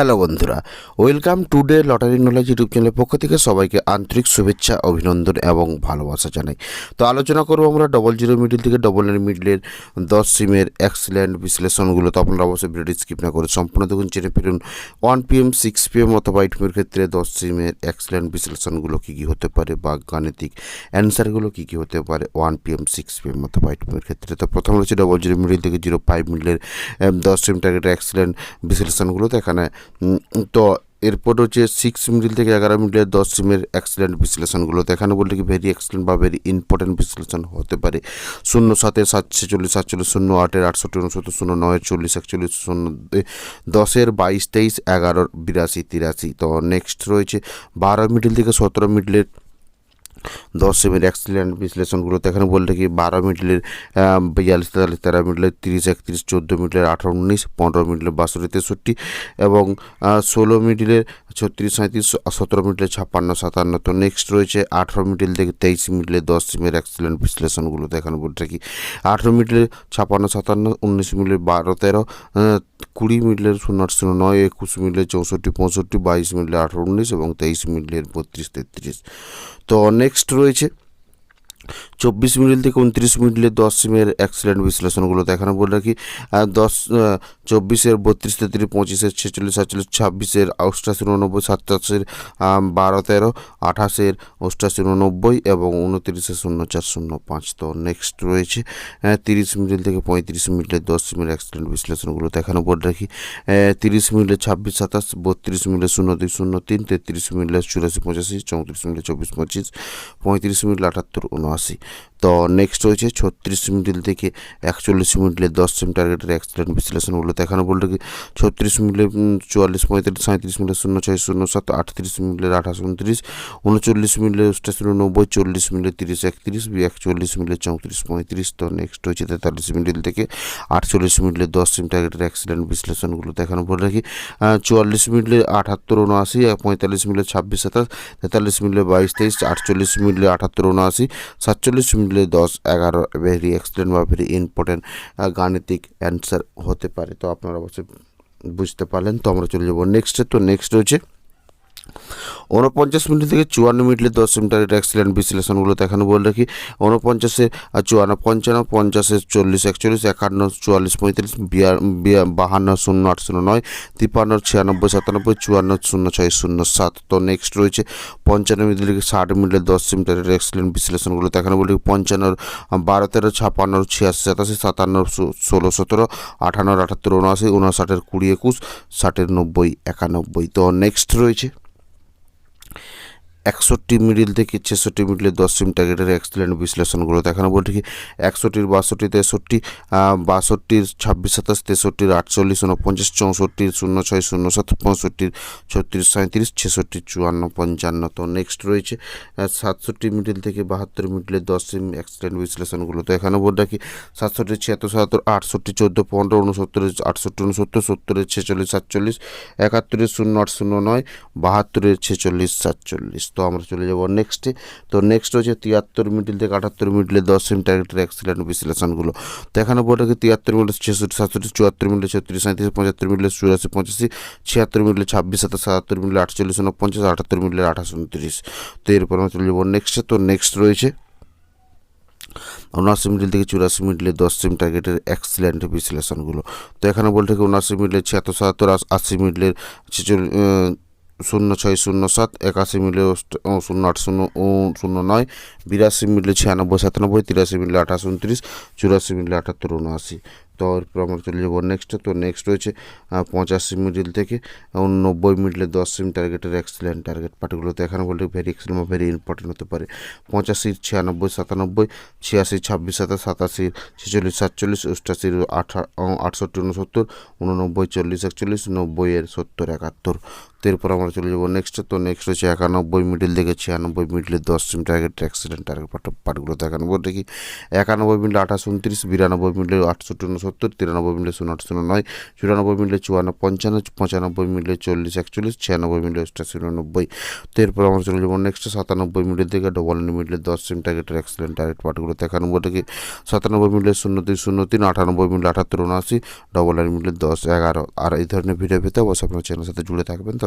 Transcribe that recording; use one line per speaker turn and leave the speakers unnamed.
Hello বন্ধুরা, welcome to the lottery knowledge YouTube চ্যানেলের পক্ষ থেকে সবাইকে আন্তরিক শুভেচ্ছা, অভিনন্দন এবং ভালোবাসা জানাই। তো আলোচনা করব আমরা ডবল জিরো মিডিল থেকে ডবল নাইন মিডিলের দশ সিমের এক্সিলেন্ট বিশ্লেষণগুলো। তো আপনারা অবশ্যই ভিডিওটি স্কিপ না করে সম্পূর্ণ দেখুন চেনে ফিরুন ওয়ান পিএম সিক্স পিএম অথবা এইট পিএমের ক্ষেত্রে দশ সিমের এক্সিলেন্ট বিশ্লেষণগুলো কী কী হতে পারে বা গাণিতিক অ্যান্সারগুলো কী কী হতে পারে ওয়ান পিএম সিক্স পিএম অথবা এইট পিএমের ক্ষেত্রে। তো প্রথম হচ্ছে ডবল জিরো মিডিল থেকে জিরো ফাইভ মিডিলের দশ সিম টার্গেট এক্সিলেন্ট বিশ্লেষণগুলো। তো এখানে তো এরপর হচ্ছে সিক্স মিডিল থেকে এগারো মিডিলের দশ সিমের অ্যাক্সিডেন্ট বিশ্লেষণগুলো তো এখানে বলতে কি ভেরি এক্সিলেন্ট বা ভেরি ইম্পর্টেন্ট বিশ্লেষণ হতে পারে। শূন্য সাতের সাতশো চল্লিশ সাতচল্লিশ শূন্য আটের আটষট্টি, উনসত্তর শূন্য নয়ের চল্লিশ, একচল্লিশ শূন্য দশের বাইশ, তেইশ এগারোর বিরাশি, তিরাশি। তো নেক্সট রয়েছে বারো মিডিল থেকে সতেরো মিডিলের দশ সেভেন অ্যাক্সিডেন্ট বিশ্লেষণগুলোতে। এখানে বলতে কি বারো মিডলের বিয়াল্লিশ, তেতাল্লিশ, তেরো মিডলের তিরিশ, একত্রিশ, চোদ্দ মিডলের আঠারো, উনিশ, পনেরো মিডলের বাষট্টি, তেষট্টি এবং ষোলো মিডলের ছত্রিশ সাঁত্রিশ সতেরো মিনিটে ছাপ্পান্ন, সাতান্ন। তো নেক্সট রয়েছে আঠেরো মিনিটের থেকে তেইশ মিনিটে দশ সিমের অ্যাক্সিডেন্ট বিশ্লেষণগুলো এখানে বলে থাকি। আঠেরো মিডলের ছাপ্পান্ন, সাতান্ন, উনিশ মিনিটের বারো, তেরো কুড়ি মিনিটের শূন্য, আট, শূন্য, নয়, একুশ মিনিটের চৌষট্টি, পঁয়ষট্টি, বাইশ মিনিটের আঠেরো, উনিশ এবং তেইশ মিনিটের বত্রিশ, তেত্রিশ। তো নেক্সট রয়েছে চব্বিশ মিডিল থেকে উনত্রিশ মিডিলে দশ সিমের অ্যাক্সিডেন্ট বিশ্লেষণগুলো দেখানো। বলে রাখি দশ চব্বিশের বত্রিশ, তেত্রিশ, পঁচিশের ছেচল্লিশ, সাতচল্লিশ, ছাব্বিশের অষ্টাশি, উননব্বই, সাতাশের বারো, তেরো, আঠাশের অষ্টাশি, উননব্বই এবং উনত্রিশে শূন্য, চার, শূন্য, পাঁচ। তো নেক্সট রয়েছে তিরিশ মিডিল থেকে পঁয়ত্রিশ মিডিলের দশ সিমের অ্যাক্সিডেন্ট বিশ্লেষণগুলো দেখানো। বলে রাখি তিরিশ মিডিলে ছাব্বিশ, সাতাশ, বত্রিশ মিডিলে শূন্য, দুই, শূন্য, তিন, তেত্রিশ মিডিলে চুরাশি, পঁচাশি, চৌত্রিশ মিডিলে চব্বিশ, পঁচিশ, পঁয়ত্রিশ মিডিল আটাত্তর উনআশি Rossi. তো নেক্সট রয়েছে ছত্রিশ মিডিল থেকে একচল্লিশ মিডিলে দশ সিম টার্গেটের অ্যাক্সিডেন্ট বিশ্লেষণগুলো দেখানো বলতে কি, ছত্রিশ মিডিলে চুয়াল্লিশ পঁয়তাল্লিশ সাঁত্রিশ মিডিলে শূন্য ছয়, শূন্য সাত, আটত্রিশ মিডিলের আঠাশ, উনত্রিশ, উনচল্লিশ মিডিলে অষ্টাশি নব্বই, চল্লিশ মিডিলে তিরিশ, একত্রিশ, একচল্লিশ মিডিলে চৌত্রিশ, পঁয়ত্রিশ। তো নেক্সট হচ্ছে তেতাল্লিশ মিডিল থেকে আটচল্লিশ মিডিলে দশ সিম টার্গেটের অ্যাক্সিডেন্ট বিশ্লেষণগুলো দেখানো বলে রাখি চুয়াল্লিশ মিডিলে আটাত্তর, উনআশি পঁয়তাল্লিশ মিডিলে ছাব্বিশ, সাতাশ, তেতাল্লিশ মিডিলে বাইশ, তেইশ, আটচল্লিশ মিডিলে আটাত্তর, উনআশি, সাতচল্লিশ মিডিলে দশ এগারো ভেরি এক্সিলেন্ট বা ভেরি ইম্পর্টেন্ট গাণিতিক অ্যান্সার হতে পারে। তো আপনারা অবশ্যই বুঝতে পারলেন। তো আমরা চলে যাব নেক্সটে তো নেক্সট রয়েছে উনপঞ্চাশ মিনিট থেকে চুয়ান্ন মিনিটের দশ মিনিটের অ্যাক্সিডেন্ট বিশ্লেষণগুলো দেখানো বলে রাখি। উনপঞ্চাশে চুয়ান্ন, পঞ্চান্ন, পঞ্চাশে চল্লিশ, একচল্লিশ, একান্ন, চুয়াল্লিশ পঁয়তাল্লিশ বাহান্ন, শূন্য আট শূন্য নয়, তিপ্পান্ন, ছিয়ানব্বই, সাতানব্বই, চুয়ান্ন, শূন্য, ছয়, শূন্য, সাত। তো নেক্সট রয়েছে পঞ্চান্ন মিনিট থেকে ষাট মিনিটের দশ মিনিটের অ্যাক্সিডেন্ট বিশ্লেষণগুলো দেখানো বলে রাখি। পঞ্চান্নর বারো, তেরো ছাপান্ন ছিয়াশি, সাতাশি, সাতান্ন ষোলো, সতেরো, আঠান্ন, আটাত্তর উনআশি উনষাটের কুড়ি, একুশ, ষাটের নব্বই, একানব্বই। তো নেক্সট রয়েছে একষট্টি মিডিল থেকে ছেষট্টি মিডিলের দশ সিম টার্গেটের এক্সিলেন্ট বিশ্লেষণগুলো দেখানো। বলতে কি, একষট্টির বাষট্টি, তেষট্টি বাষট্টির ছাব্বিশ, সাতাশ, তেষট্টির আটচল্লিশ উনপঞ্চাশ চৌষট্টির শূন্য ছয়, শূন্য সাত, পঁয়ষট্টির ছত্রিশ সাঁত্রিশ ছেষট্টি, চুয়ান্ন, পঞ্চান্ন। তো নেক্সট রয়েছে সাতষট্টি মিডিল থেকে বাহাত্তর মিডিলের দশ সিম এক্সিলেন্ট বিশ্লেষণগুলো তো এখানে বলতে কি, সাতষট্টি, ছিয়াত্তর, সাতাত্তর, আটষট্টি, চোদ্দ, পনেরো উনসত্তরের আটষট্টি উনসত্তর সত্তরের ছেচল্লিশ, সাতচল্লিশ একাত্তরের শূন্য আট, শূন্য নয় বাহাত্তরের ছেচল্লিশ, সাতচল্লিশ। তো আমরা চলে যাব নেক্সটে তো নেক্সট হচ্ছে তিয়াত্তর মিডিল থেকে আটাত্তর মিডিলে দশ সিম টার্গেটের অ্যাক্সিলেন্ট বিশ্লেষণগুলো তো এখানে বলে কি তিয়াত্তর মিডিল ছেষট্টি সাতষট্টি চুয়াত্তর মিডিলে ছত্রিশ সাঁত্রিশ পঁচাত্তর মিডিলে চুরাশি পঁচাশি ছিয়াত্তর মিডিলে ছাব্বিশ সাতাশ সাতাত্তর মিডিলে আটচল্লিশ উনপঞ্চাশ আটাত্তর মিডিলে আঠাশ উনত্রিশ তো এরপর আমরা চলে যাব নেক্সটে তো নেক্সট রয়েছে উনআশি মিডিল থেকে চুরাশি মিডিলে দশ সিম টার্গেটের এক্সিলেন্ট বিশ্লেষণগুলো তো এখানে বলতে কি উনআশি মিডিলের ছিয়াত্তর সাতাত্তর আশি মিডিলের ছেচল্লিশ শূন্য ছয় শূন্য সাত, একাশি মিলে শূন্য আট শূন্য শূন্য নয়, বিরাশি মিলে ছিয়ানব্বই, সাতানব্বই, তিরাশি মিলে আঠাশ, উনত্রিশ, চুরাশি মিলে আটাত্তর, উনআশি। তো এরপর আমরা চলে যাব নেক্সট তো নেক্সট রয়েছে পঁচাশি মিডিল থেকে নব্বই মিডিলে দশ সিম টার্গেটের এক্সিলেন্ট টার্গেট পার্টিগুলোতে এখানে বলতে ভেরি এক্সিলেন্ট ভেরি ইম্পর্টেন্ট হতে পারে। পঁচাশি, ছিয়ানব্বই, সাতানব্বই, ছিয়াশি, ছাব্বিশ, সাতাশ, সাতাশি, ছেচল্লিশ, সাতচল্লিশ অষ্টাশির আঠা আটষট্টি, উনসত্তর, উননব্বই, চল্লিশ, একচল্লিশ নব্বইয়ের সত্তর, একাত্তর। তো এরপর আমরা চলে যাব নেক্সট তো নেক্সট হচ্ছে একানব্বই মিডিল থেকে ছিয়ানব্বই মিডিলের দশ সিম টার্গেট অ্যাক্সিডেন্ট টার্গেট পার্ট পার্টগুলো দেখানো দেখি একানব্বই মিনিটে আঠাশ উনত্রিশ বিরানব্বই মিনিটে আটষট্টি উনসত্তর তিরানব্বই মিনিটে শূন্য আট শূন্য নয় চুরানব্বই মিনিটে চুয়ান্ন পঞ্চান্ন পঁচানব্বই মিনিটে চল্লিশ একচল্লিশ ছিয়ানব্বই মিনিটে অষ্টাশি উননব্বই তো এরপর আমরা চলে যাব নেক্সট সাতানব্বই মিনিট থেকে ডবল নাইন মিনিটে দশ সিম টার্গেটের অ্যাক্সিডেন্ট টার্গেট পার্টগুলো একানব্বই দেখি সাতানব্বই মিনিটে শূন্য তিন শূন্য তিন আটানব্বই মিনিট আটাত্তর উনআশি ডবল নাইন মিনিটে দশ এগারো আর এই ধরনের ভিডিও পেতে অবশ্যই আপনার চ্যানেলের সাথে জুড়ে থাকবেন তো